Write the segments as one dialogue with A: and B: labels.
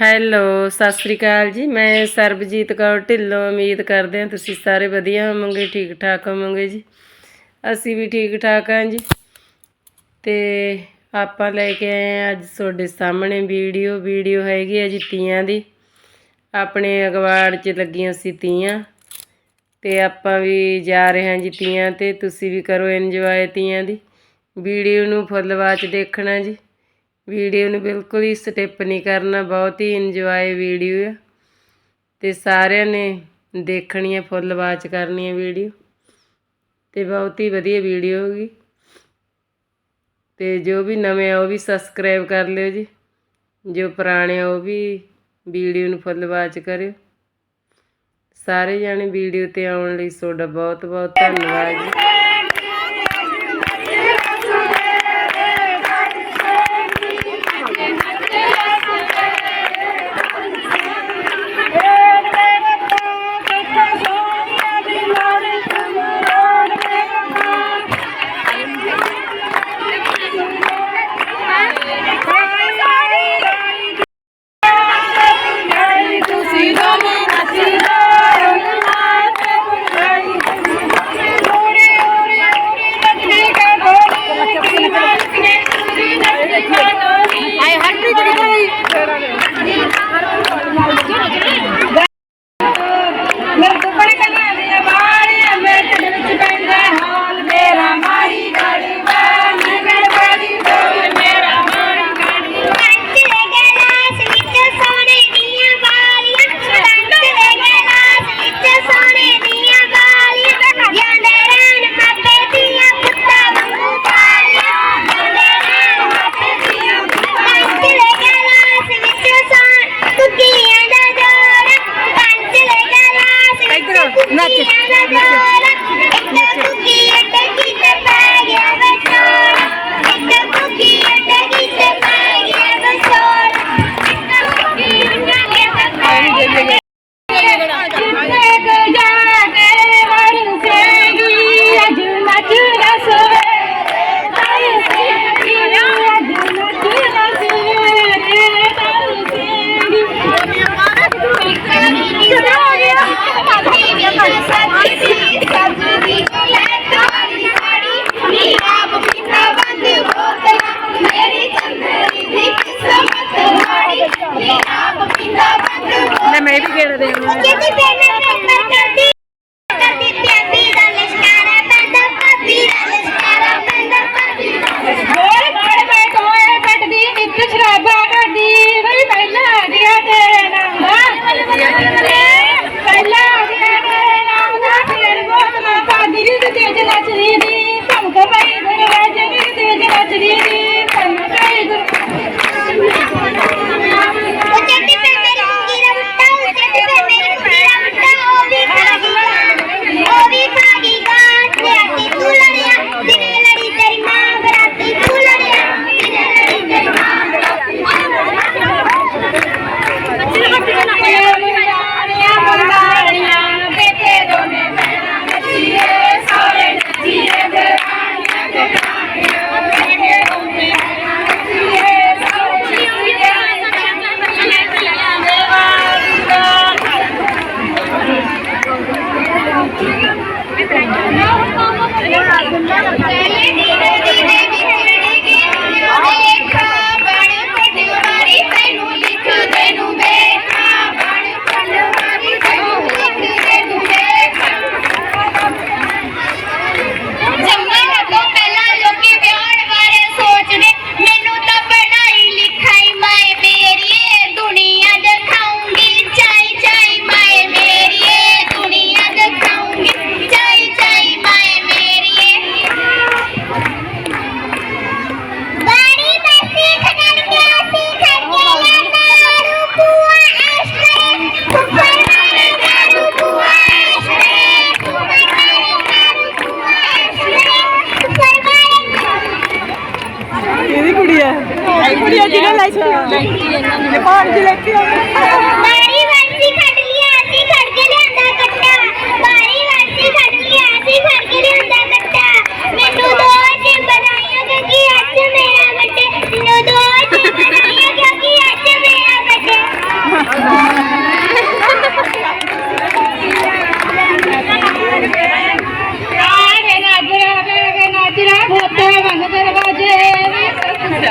A: Hello Sat Sri ਅਕਾਲ ਜੀ। ਮੈਂ ਸਰਬਜੀਤ ਕੌਰ ਢਿੱਲੋਂ, ਉਮੀਦ ਕਰਦੇ ਹਾਂ ਤੁਸੀਂ ਸਾਰੇ ਵਧੀਆ ਹੋਵੋਗੇ ਠੀਕ ਠਾਕ ਹੋਵੋਗੇ ਜੀ। ਅਸੀਂ ਵੀ ਠੀਕ ਠਾਕ ਹਾਂ ਜੀ। ਤੇ ਆਪਾਂ ਲੈ ਕੇ ਆਏ ਹਾਂ ਅੱਜ ਤੁਹਾਡੇ ਸਾਹਮਣੇ ਵੀਡੀਓ। ਵੀਡੀਓ ਹੈਗੀ ਹੈ ਜੀ ਤੀਆਂ ਦੀ। ਆਪਣੇ ਅਗਵਾੜ 'ਚ ਲੱਗੀਆਂ ਸੀ ਤੀਆਂ। ਤੇ ਆਪਾਂ ਵੀ ਜਾ ਰਹੇ ਹਾਂ ਜੀ ਤੀਆਂ ਤੇ। ਤੁਸੀਂ ਵੀ ਕਰੋ ਇੰਜੋਏ ਤੀਆਂ ਦੀ। ਵੀਡੀਓ ਨੂੰ ਫੁੱਲ ਵਾਚ ਦੇਖਣਾ ਜੀ। ਵੀਡੀਓ ਨੂੰ ਬਿਲਕੁਲ ਹੀ ਸਟਿਪ ਨਹੀਂ ਕਰਨਾ, ਬਹੁਤ ਹੀ ਇੰਜੋਏ ਵੀਡੀਓ ਹੈ ਤੇ ਸਾਰਿਆਂ ਨੇ ਦੇਖਣੀ ਹੈ ਫੁੱਲ ਵਾਚ ਕਰਨੀ ਹੈ ਵੀਡੀਓ। ਤੇ ਬਹੁਤ ਹੀ ਵਧੀਆ ਵੀਡੀਓ ਹੋਗੀ ਤੇ ਜੋ ਵੀ ਨਵੇਂ ਆ, ਉਹ ਵੀ ਸਬਸਕ੍ਰਾਈਬ ਕਰ ਲਿਓ ਜੀ। ਜੋ ਪੁਰਾਣੇ ਆ, ਉਹ ਵੀ ਵੀਡੀਓ ਨੂੰ ਫੁੱਲ ਵਾਚ ਕਰਿਓ। ਸਾਰੇ ਜਾਣੇ ਵੀਡੀਓ ਤੇ ਆਉਣ ਲਈ ਤੁਹਾਡਾ ਬਹੁਤ ਬਹੁਤ ਧੰਨਵਾਦ ਜੀ।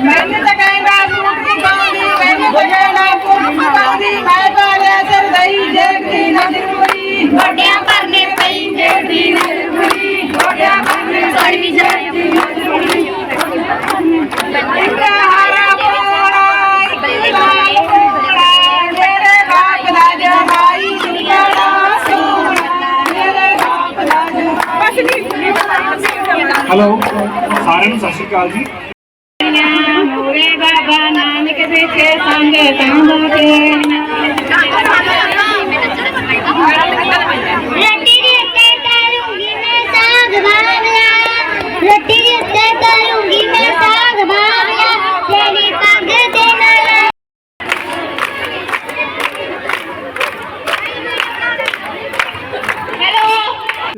B: ਮੈਨੂੰ ਤਾਂ
C: ਕਹਿੰਦਾ ਸੂਟ ਦੀ ਗਾਉਂਦੀ ਮੈਨੂੰ ਬਜਾਣਾ ਪੁੱਤ ਗਾਉਂਦੀ ਮੈਂ ਤਾਂ ਲੈ ਸਿਰ ਦਈ ਦੇਖਦੀ ਨਾ ਦਿਖੜੀ ਗੋਡਿਆਂ ਪਰਨੇ ਪਈ ਦੇਖਦੀ ਨਾ ਦਿਖੜੀ ਗੋਡਿਆਂ ਪਰਨੇ ਸੜੀ ਜਾਂਦੀ ਨਾ ਦਿਖੜੀ ਇੱਕ ਹਾਰਾ ਪੋੜਾ ਇੱਕ ਲਾਲ ਪੋੜਾ ਮੇਰੇ ਬਾਪ ਦਾ ਜਮਾਈ ਬੜਾ ਸੋਹਣਾ ਮੇਰੇ ਬਾਪ ਦਾ ਜਮਾਈ
A: ਹੈਲੋ ਸਾਰਿਆਂ ਨੂੰ ਸਤਿ ਸ਼੍ਰੀ ਅਕਾਲ ਜੀ।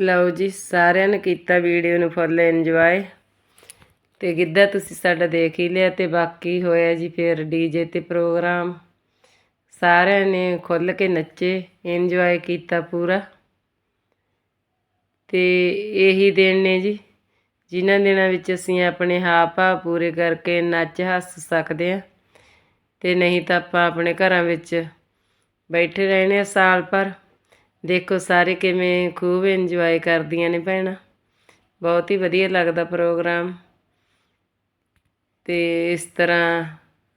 D: ਲਓ ਜੀ ਸਾਰਿਆਂ ਨੇ ਕੀਤਾ ਵੀਡੀਓ ਨੂੰ ਫੁੱਲ ਇੰਜੋਏ ਤੇ ਗਿੱਧਾ ਤੁਸੀਂ ਸਾਡਾ ਦੇਖ ਹੀ ਲਿਆ ਤੇ ਬਾਕੀ ਹੋਇਆ ਜੀ ਫਿਰ ਡੀਜੇ ਤੇ ਪ੍ਰੋਗਰਾਮ। ਸਾਰਿਆਂ ਨੇ ਖੁੱਲ ਕੇ ਨੱਚੇ ਇੰਜੋਏ ਕੀਤਾ ਪੂਰਾ। ਤੇ ਇਹੀ ਦਿਨ ਨੇ ਜੀ, ਜਿਨ੍ਹਾਂ ਦਿਨਾਂ ਵਿੱਚ ਅਸੀਂ ਆਪਣੇ ਹਾਵ ਭਾਵ ਪੂਰੇ ਕਰਕੇ ਨੱਚ ਹੱਸ ਸਕਦੇ ਹਾਂ। ਤੇ ਨਹੀਂ ਤਾਂ ਆਪਾਂ ਆਪਣੇ ਘਰਾਂ ਵਿੱਚ ਬੈਠੇ ਰਹਿਣੇ ਆ ਸਾਲ ਭਰ। ਦੇਖੋ ਸਾਰੇ ਕਿਵੇਂ ਖੂਬ ਇੰਜੋਏ ਕਰਦੀਆਂ ਨੇ ਭੈਣਾਂ। ਬਹੁਤ ਹੀ ਵਧੀਆ ਲੱਗਦਾ ਪ੍ਰੋਗਰਾਮ। ਤੇ ਇਸ ਤਰ੍ਹਾਂ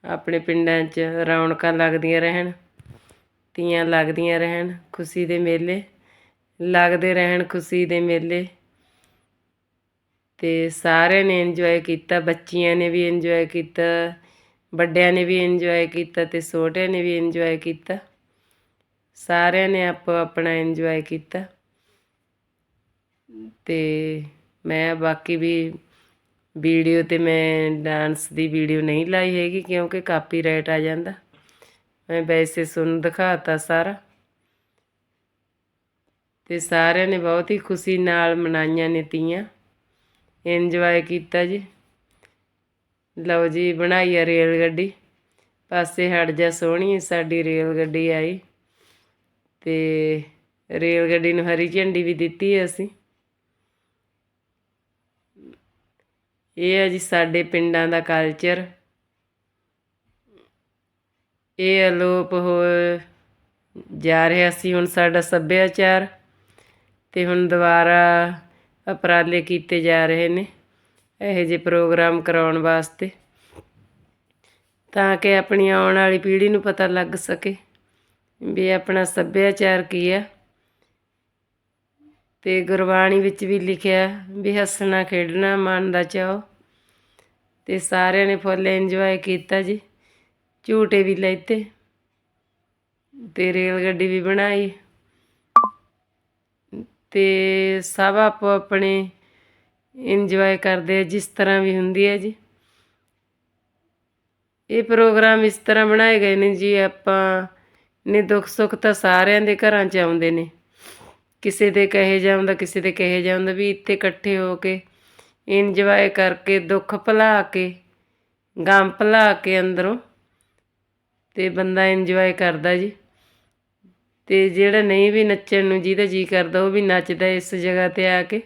D: ਆਪਣੇ ਪਿੰਡਾਂ 'ਚ ਰੌਣਕਾਂ ਲੱਗਦੀਆਂ ਰਹਿਣ, ਤੀਆਂ ਲੱਗਦੀਆਂ ਰਹਿਣ, ਖੁਸ਼ੀ ਦੇ ਮੇਲੇ ਲੱਗਦੇ ਰਹਿਣ, ਖੁਸ਼ੀ ਦੇ ਮੇਲੇ। ਅਤੇ ਸਾਰਿਆਂ ਨੇ ਇੰਜੋਏ ਕੀਤਾ, ਬੱਚੀਆਂ ਨੇ ਵੀ ਇੰਜੋਏ ਕੀਤਾ, ਵੱਡਿਆਂ ਨੇ ਵੀ ਇੰਜੋਏ ਕੀਤਾ ਅਤੇ ਛੋਟਿਆਂ ਨੇ ਵੀ ਇੰਜੋਏ ਕੀਤਾ। ਸਾਰਿਆਂ ਨੇ ਆਪੋ ਆਪਣਾ ਇੰਜੋਏ ਕੀਤਾ। ਅਤੇ ਮੈਂ ਬਾਕੀ ਵੀ ਵੀਡੀਓ ਤੇ ਮੈਂ ਡਾਂਸ ਦੀ ਵੀਡੀਓ ਨਹੀਂ ਲਾਈ ਹੈਗੀ ਕਿਉਂਕਿ ਕਾਪੀਰਾਈਟ ਆ ਜਾਂਦਾ। ਮੈਂ ਵੈਸੇ ਸੁਣ ਦਿਖਾਤਾ ਸਾਰਾ। ਤੇ ਸਾਰਿਆਂ ਨੇ ਬਹੁਤ ਹੀ ਖੁਸ਼ੀ ਨਾਲ ਮਨਾਈਆਂ ਨੇ ਤੀਆਂ। ਇੰਜੋਏ ਕੀਤਾ ਜੀ। ਲਓ ਜੀ, ਬਣਾਈ ਆ ਰੇਲ ਗੱਡੀ। ਪਾਸੇ ਹਟ ਜਾ ਸੋਹਣੀ ਸਾਡੀ ਰੇਲ ਗੱਡੀ ਆਈ। ਤੇ ਰੇਲ ਗੱਡੀ ਨੂੰ ਹਰੀ ਝੰਡੀ ਵੀ ਦਿੱਤੀ ਹੈ ਅਸੀਂ। ਇਹ ਹੈ ਜੀ ਸਾਡੇ ਪਿੰਡਾਂ ਦਾ ਕਲਚਰ ਇਹ ਅਲੋਪ ਹੋ ਜਾ ਰਿਹਾ ਸੀ ਹੁਣ ਸਾਡਾ ਸੱਭਿਆਚਾਰ ਤੇ ਹੁਣ ਦੁਬਾਰਾ ਉਪਰਾਲੇ ਕੀਤੇ ਜਾ ਰਹੇ ਨੇ ਇਹੋ ਜਿਹੇ ਪ੍ਰੋਗਰਾਮ ਕਰਾਉਣ ਵਾਸਤੇ, ਤਾਂ ਕਿ ਆਪਣੀ ਆਉਣ ਵਾਲੀ ਪੀੜ੍ਹੀ ਨੂੰ ਪਤਾ ਲੱਗ ਸਕੇ ਵੀ ਆਪਣਾ ਸੱਭਿਆਚਾਰ ਕੀ ਆ ਤੇ ਗੁਰਬਾਣੀ ਵਿੱਚ ਵੀ ਲਿਖਿਆ ਵੀ ਹੱਸਣਾ, ਖੇਡਣਾ, ਮਨ ਦਾ ਚਾਓ ਤੇ ਸਾਰਿਆਂ ਨੇ ਫੁੱਲ ਇੰਜੋਏ ਕੀਤਾ ਜੀ। ਝੂਟੇ ਵੀ ਲੈਤੇ ਤੇ ਰੇਲ ਗੱਡੀ ਵੀ ਬਣਾਈ। ਤੇ ਸਭ ਆਪੋ ਆਪਣੇ ਇੰਜੋਏ ਕਰਦੇ ਆ, ਜਿਸ ਤਰ੍ਹਾਂ ਵੀ ਹੁੰਦੀ ਹੈ ਜੀ। ਇਹ ਪ੍ਰੋਗਰਾਮ ਇਸ ਤਰ੍ਹਾਂ ਬਣਾਏ ਗਏ ਨੇ ਜੀ, ਆਪਾਂ ਨੇ ਦੁੱਖ ਸੁੱਖ ਤਾਂ ਸਾਰਿਆਂ ਦੇ ਘਰਾਂ 'ਚ ਆਉਂਦੇ ਨੇ। ਕਿਸੇ ਦੇ ਕਹੇ ਜਾਂਦਾ ਕਿਸੇ ਦੇ ਕਹੇ ਜਾਂਦਾ ਵੀ ਇੱਥੇ ਇਕੱਠੇ ਹੋ ਕੇ ਇੰਜੋਏ ਕਰਕੇ, ਦੁੱਖ ਭੁਲਾ ਕੇ, ਗਮ ਭੁਲਾ ਕੇ ਅੰਦਰੋਂ ਤੇ ਬੰਦਾ ਇੰਜੋਏ ਕਰਦਾ ਜੀ। ਤੇ ਜਿਹੜਾ ਨਹੀਂ ਵੀ ਨੱਚਣ ਨੂੰ ਜਿਹਦਾ ਜੀ ਕਰਦਾ, ਉਹ ਵੀ ਨੱਚਦਾ ਇਸ ਜਗ੍ਹਾ ਤੇ ਆ ਕੇ।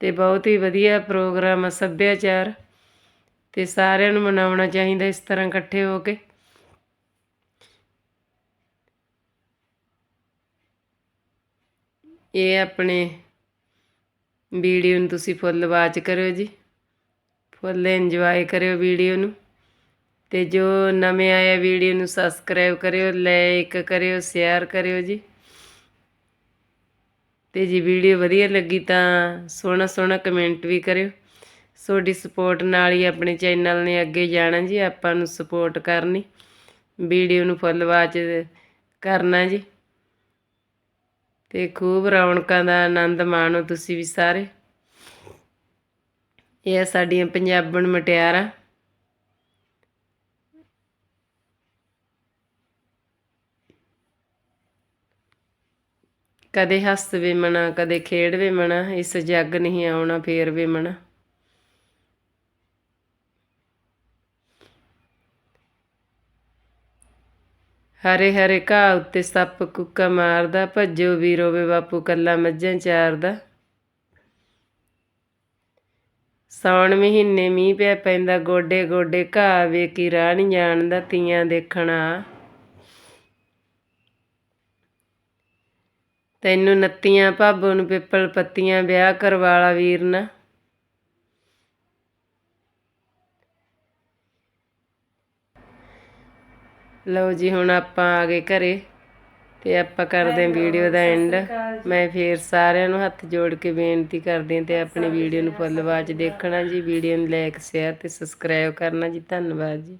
D: ਤੇ ਬਹੁਤ ਹੀ ਵਧੀਆ ਪ੍ਰੋਗਰਾਮ ਆ, ਸੱਭਿਆਚਾਰ। ਤੇ ਸਾਰਿਆਂ ਨੂੰ ਮਨਾਉਣਾ ਚਾਹੀਦਾ ਇਸ ਤਰ੍ਹਾਂ ਇਕੱਠੇ ਹੋ ਕੇ। ਇਹ ਆਪਣੇ ਵੀਡੀਓ ਨੂੰ ਤੁਸੀਂ ਫੁੱਲ ਵਾਚ ਕਰਿਓ ਜੀ। ਫੁੱਲ ਇੰਜੋਏ ਕਰਿਓ ਵੀਡੀਓ ਨੂੰ। ਤੇ ਜੋ ਨਵੇਂ ਆਇਆ ਵੀਡੀਓ ਨੂੰ ਸਬਸਕ੍ਰਾਈਬ ਕਰਿਓ ਲਾਈਕ ਕਰਿਓ ਸ਼ੇਅਰ ਕਰਿਓ ਜੀ। ਤੇ ਜੀ ਵੀਡੀਓ ਵਧੀਆ ਲੱਗੀ ਤਾਂ ਸੋਹਣਾ ਸੋਹਣਾ ਕਮੈਂਟ ਵੀ ਕਰਿਓ। ਤੁਹਾਡੀ ਸਪੋਰਟ ਨਾਲ ਹੀ ਆਪਣੇ ਚੈਨਲ ਨੇ ਅੱਗੇ ਜਾਣਾ ਜੀ, ਆਪਾਂ ਨੂੰ ਸਪੋਰਟ ਕਰਨੀ। ਵੀਡੀਓ ਨੂੰ ਫੁੱਲ ਵਾਚ ਕਰਨਾ ਜੀ। ਤੇ ਖੂਬ ਰੌਣਕਾਂ ਦਾ ਆਨੰਦ ਮਾਣੋ ਤੁਸੀਂ ਵੀ ਸਾਰੇ। ਇਹ ਸਾਡੀਆਂ ਪੰਜਾਬਣ ਮਟਿਆਰਾਂ। ਕਦੇ ਹੱਸ ਵੇ ਮਣਾ ਕਦੇ ਖੇਡ ਵੇ ਮਣਾ ਇਸ ਜੱਗ ਨਹੀਂ ਆਉਣਾ ਫੇਰ ਵੇ ਮਨਾ। ਹਰੇ ਹਰੇ ਘਾਹ ਉੱਤੇ ਸੱਪ ਕੁੱਕਾ ਮਾਰਦਾ, ਭੱਜੋ ਵੀਰੋ ਵੇ ਬਾਪੂ ਕੱਲਾ ਮੱਝਾਂ ਚਾਰਦਾ। ਸੌਣ ਮਹੀਨੇ ਮੀਂਹ ਪਿਆ ਪੈਂਦਾ, ਗੋਡੇ ਗੋਡੇ ਘਾਹ ਵੇ ਕੀ ਰਾਹ ਨੀ ਜਾਣਦਾ ਤੀਆਂ ਦੇਖਣਾ ਤੈਨੂੰ ਨੱਤੀਆਂ ਭਾਬੋ ਨੂੰ ਪਿੱਪਲ ਪੱਤੀਆਂ, ਵਿਆਹ ਕਰਵਾਲਾ ਵੀਰ ਨਾ। ਲਓ ਜੀ ਹੁਣ ਆਪਾਂ ਆ ਗਏ ਘਰੇ ਤੇ ਆਪਾਂ ਕਰਦੇ ਹਾਂ ਵੀਡੀਓ ਦਾ ਐਂਡ ਮੈਂ ਫੇਰ ਸਾਰਿਆਂ ਨੂੰ ਹੱਥ ਜੋੜ ਕੇ ਬੇਨਤੀ ਕਰਦੀ ਹਾਂ ਤੇ ਆਪਣੀ ਵੀਡੀਓ ਨੂੰ ਫੁੱਲ ਵਾਚ ਦੇਖਣਾ ਜੀ ਵੀਡੀਓ ਨੂੰ ਲਾਈਕ ਸ਼ੇਅਰ ਤੇ ਸਬਸਕ੍ਰਾਈਬ ਕਰਨਾ ਜੀ ਧੰਨਵਾਦ ਜੀ।